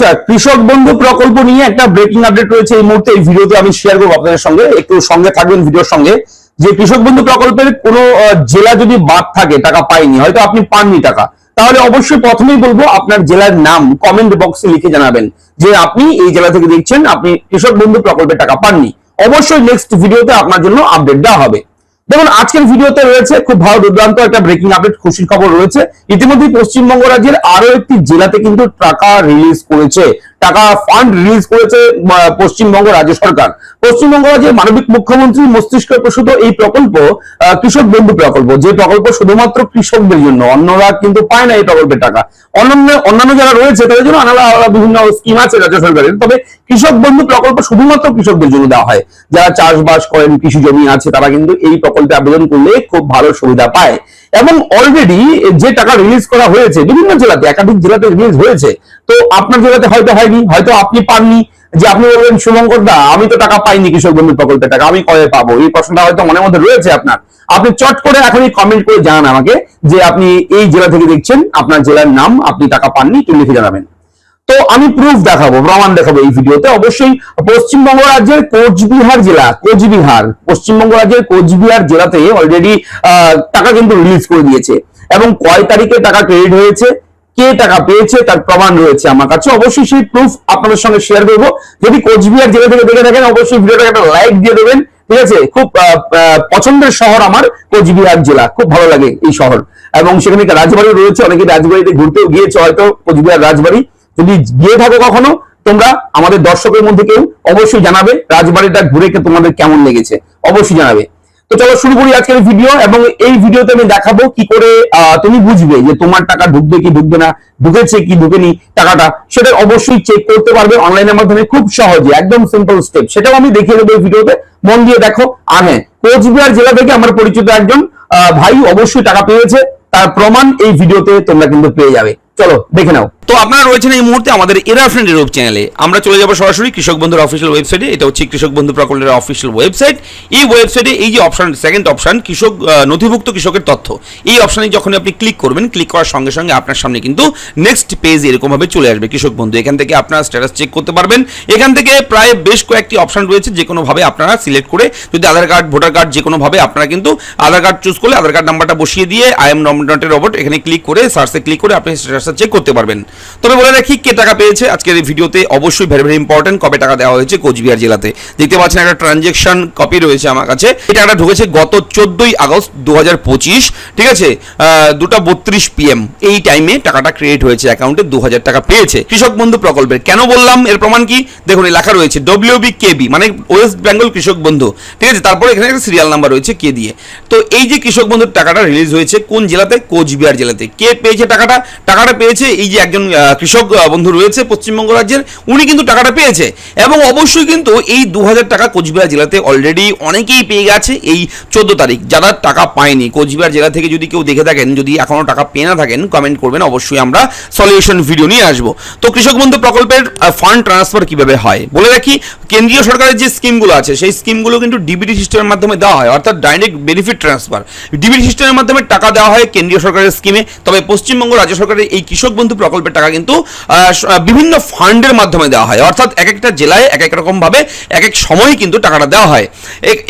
আচ্ছা কৃষক বন্ধু প্রকল্প নিয়ে একটা ব্রেকিং আপডেট রয়েছে এই মুহূর্তে। এই ভিডিওতে আমি শেয়ার করব আপনাদের সঙ্গে। একটু সঙ্গে থাকবেন ভিডিওর সঙ্গে। যে কৃষক বন্ধু প্রকল্পের কোনো জেলা যদি বাদ থাকে, টাকা পাইনি হয়তো আপনি পাননি টাকা, তাহলে অবশ্যই প্রথমেই বলব আপনার জেলার নাম কমেন্ট বক্সে লিখে জানাবেন যে আপনি এই জেলা থেকে দেখছেন, আপনি কৃষক বন্ধু প্রকল্পের টাকা পাননি। অবশ্যই নেক্সট ভিডিওতে আপনার জন্য আপডেট দেওয়া হবে। দেখুন, আজকের ভিডিওতে রয়েছে খুব ভালো দুর্দান্ত একটা ব্রেকিং আপডেট খুশির খবর রয়েছে। ইতিমধ্যে পশ্চিমবঙ্গ রাজ্যের আরও একটি জেলাতে কিন্তু টাকা রিলিজ করেছে। টাকা ফান্ড রিলিজ করেছে পশ্চিমবঙ্গ রাজ্য সরকার। পশ্চিমবঙ্গ রাজ্যের মানবিক মুখ্যমন্ত্রী মস্তিষ্ক প্রসূত এই প্রকল্প কৃষক বন্ধু প্রকল্প, যে প্রকল্প শুধুমাত্র কৃষকদের জন্য, অন্যরা কিন্তু পায় না এই প্রকল্পের টাকা। অন্যান্য অন্যান্য যারা রয়েছে, তাদের জন্য আলাদা আলাদা বিভিন্ন স্কিম আছে রাজ্য সরকারের। তবে কৃষক বন্ধু প্রকল্প শুধুমাত্র কৃষকদের জন্য দেওয়া হয়। যারা চাষবাস করেন, কৃষি জমি আছে, তারা কিন্তু এই প্রকল্পে আবেদন করলে খুব ভালো সুবিধা পায়। এবং অলরেডি যে টাকা রিলিজ করা হয়েছে, বিভিন্ন জেলাতে, একাধিক জেলাতে রিলিজ হয়েছে, তো আপনার জেলাতে হয়তো হয়নি, হয়তো আপনি পাননি, যে আপনি বলবেন, শুভঙ্কর দা, আমি তো টাকা পাইনি কৃষক বন্ধু প্রকল্পের টাকা, আমি কবে পাবো? এই প্রশ্নটা হয়তো মনের মধ্যে রয়েছে আপনার। আপনি চট করে এখনই কমেন্ট করে জানান আমাকে যে আপনি এই জেলা থেকে দেখছেন, আপনার জেলার নাম, আপনি টাকা পাননি তুমি লিখে জানাবেন? তো আমি প্রুফ দেখাবো, প্রমাণ দেখাবো এই ভিডিওতে অবশ্যই পশ্চিমবঙ্গ রাজ্যের কোচবিহার জেলা, কোচবিহার, পশ্চিমবঙ্গ রাজ্যের কোচবিহার জেলাতে অলরেডি টাকা কিন্তু রিলিজ করে দিয়েছে। এবং কয় তারিখে টাকা ক্রেডিট হয়েছে, কে টাকা পেয়েছে, তার প্রমাণ রয়েছে আমার কাছে। অবশ্যই সেই প্রুফ আপনাদের সঙ্গে শেয়ার করব। যদি কোচবিহার জেলা থেকে দেখে থাকেন, অবশ্যই ভিডিওটাকে একটা লাইক দিয়ে দেবেন। ঠিক আছে? খুব পছন্দের শহর আমার কোচবিহার জেলা। খুব ভালো লাগে এই শহর। এবং সেখানে রাজবাড়ি রয়েছে। অনেকে রাজবাড়িতে ঘুরতেও গিয়েছে হয়তো কোচবিহার রাজবাড়ি। যদি গিয়ে থাকো কখনো, তোমরা আমাদের দর্শকের মধ্যে কেউ অবশ্যই জানাবে রাজবাড়িটা ঘুরে তোমাদের কেমন লেগেছে, অবশ্যই জানাবে। তো চলো শুরু করি আজকের ভিডিও এবং এই ভিডিওতে আমি দেখাবো কি করে তুমি বুঝবে যে তোমার টাকা ঢুকবে কি ঢুকবে না, ঢুকেছে কি ঢুকেনি টাকাটা, সেটা অবশ্যই চেক করতে পারবে অনলাইনের মাধ্যমে খুব সহজে, একদম সিম্পল স্টেপ সেটাও আমি দেখিয়ে দেবো এই ভিডিওতে মন দিয়ে দেখো। আর হ্যাঁ কোচবিহার জেলা থেকে আমার পরিচিত একজন ভাই অবশ্যই টাকা পেয়েছে, তার প্রমাণ এই ভিডিওতে তোমরা কিন্তু পেয়ে যাবে। চলো, দেখে নাও। তো আপনারা রয়েছেন এই মুহূর্তে আমাদের এরা ফ্রেন্ড ইউটিউব চ্যানেলে। আমরা চলে যাব সরাসরি কৃষক বন্ধুর অফিসিয়াল ওয়েবসাইটে এটা হচ্ছে কৃষক বন্ধু প্রকল্পের অফিসিয়াল ওয়েবসাইট এই ওয়েবসাইটে এই যে অপশান সেকেন্ড অপশান কৃষক নথিভুক্ত কৃষকের তথ্য। এই অপশানে যখন আপনি ক্লিক করবেন ক্লিক করার সঙ্গে সঙ্গে আপনার সামনে কিন্তু নেক্সট পেজ এরকমভাবে চলে আসবে কৃষক বন্ধু। এখান থেকে আপনার স্ট্যাটাস চেক করতে পারবেন। এখান থেকে প্রায় বেশ কয়েকটি অপশন রয়েছে যে কোনোভাবে আপনারা সিলেক্ট করে যদি আধার কার্ড ভোটার কার্ড যে কোনো ভাবে আপনারা কিন্তু আধার কার্ড চুজ করলে আধার কার্ড নাম্বারটা বসিয়ে দিয়ে I am not a robot এখানে ক্লিক করে সার্চে ক্লিক করে আপনি স্ট্যাটাসটা চেক করতে পারবেন। তবে বলে রাখি, কে টাকা পেয়েছে আজকের এই ভিডিওতে অবশ্যই ভেরি ভেরি ইম্পর্টেন্ট কবে টাকা দেওয়া হয়েছে কোচবিহার জেলাতে। দেখতে পাচ্ছেন একটা ট্রানজেকশন কপি রয়েছে আমার কাছে। এই টাকাটা ঢুকেছে গত চোদ্দই আগস্ট দুহাজার পঁচিশ, ঠিক আছে? দুটা বত্রিশ পিএম এই টাইমে টাকাটা ক্রিয়েট হয়েছে অ্যাকাউন্টে দু হাজার টাকা পেয়েছে। কৃষক বন্ধু প্রকল্পের কেন বললাম? এর প্রমাণ কি? দেখুন লেখা রয়েছে ডব্লিউবি কেবি মানে ওয়েস্ট বেঙ্গল কৃষক বন্ধু। ঠিক আছে? তারপরে এখানে একটা সিরিয়াল নাম্বার রয়েছে কে দিয়ে। তো এই যে কৃষক বন্ধুর টাকাটা রিলিজ হয়েছে কোন জেলাতে? কোচবিহার জেলাতে। কে পেয়েছে টাকাটা? টাকাটা পেয়েছে এই যে একজন কৃষক বন্ধু রয়েছে পশ্চিমবঙ্গ রাজ্যের। উনি কিন্তু টাকাটা পেয়েছে। এবং অবশ্যই কিন্তু এই দু হাজার টাকা কোচবিহার জেলাতে অলরেডি অনেকেই পেয়ে গেছে এই চোদ্দ তারিখ। যারা টাকা পায়নি, কোচবিহার জেলা থেকে যদি কেউ দেখে থাকেন, যদি এখনও টাকা পেয়ে না থাকেন কমেন্ট করবেন। অবশ্যই আমরা সলিউশন ভিডিও নিয়ে আসব। তো কৃষক বন্ধু প্রকল্পের ফান্ড ট্রান্সফার কীভাবে হয়? বলে রাখি, কেন্দ্রীয় সরকারের যে স্কিমগুলো আছে, সেই স্কিমগুলো কিন্তু ডিবিটি সিস্টেমের মাধ্যমে দেওয়া হয়। অর্থাৎ ডাইরেক্ট বেনিফিট ট্রান্সফার ডিবিটি সিস্টেমের মাধ্যমে টাকা দেওয়া হয় কেন্দ্রীয় সরকারের স্কিমে তবে পশ্চিমবঙ্গ রাজ্য সরকারের এই কৃষক বন্ধু প্রকল্পের টাকা কিন্তু বিভিন্ন ফান্ডের মাধ্যমে দেওয়া হয়। অর্থাৎ এক একটা জেলায় এক এক রকম ভাবে এক এক সময় কিন্তু টাকাটা দেওয়া হয়।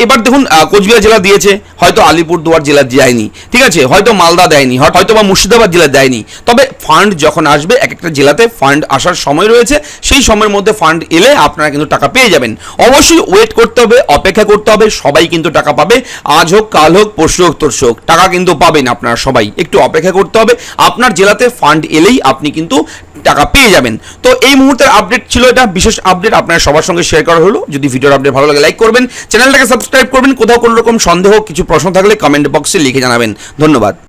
এবার দেখুন কোচবিহার জেলা দিয়েছে, হয়তো আলিপুরদুয়ার জেলা দেয়নি, ঠিক আছে? হয়তো মালদা দেয়নি, হয়তো বা মুর্শিদাবাদ জেলা দেয়নি। তবে ফান্ড যখন আসবে এক একটা জেলাতে ফান্ড আসার সময় রয়েছে, সেই সময়ের মধ্যে ফান্ড এলে আপনারা কিন্তু টাকা পেয়ে যাবেন। অবশ্যই ওয়েট করতে হবে, অপেক্ষা করতে হবে, সবাই কিন্তু টাকা পাবে। আজ হোক, কাল হোক, পরশু হোক তরশু হোক টাকা কিন্তু পাবেন আপনারা সবাই। একটু অপেক্ষা করতে হবে। আপনার জেলাতে ফান্ড এলেই আপনি কিন্তু টাকা পেয়ে যাবেন। তো এই মুহূর্তের আপডেট ছিল এটা। বিশেষ আপডেট আপনার সবার সঙ্গে শেয়ার করা হলো। যদি ভিডিওর আপডেট ভালো লাগে লাইক করবেন। চ্যানেলটাকে সাবস্ক্রাইব করবেন। কোথাও কোনো রকম সন্দেহ, কিছু প্রশ্ন থাকলে কমেন্ট বক্সে লিখে জানাবেন। ধন্যবাদ।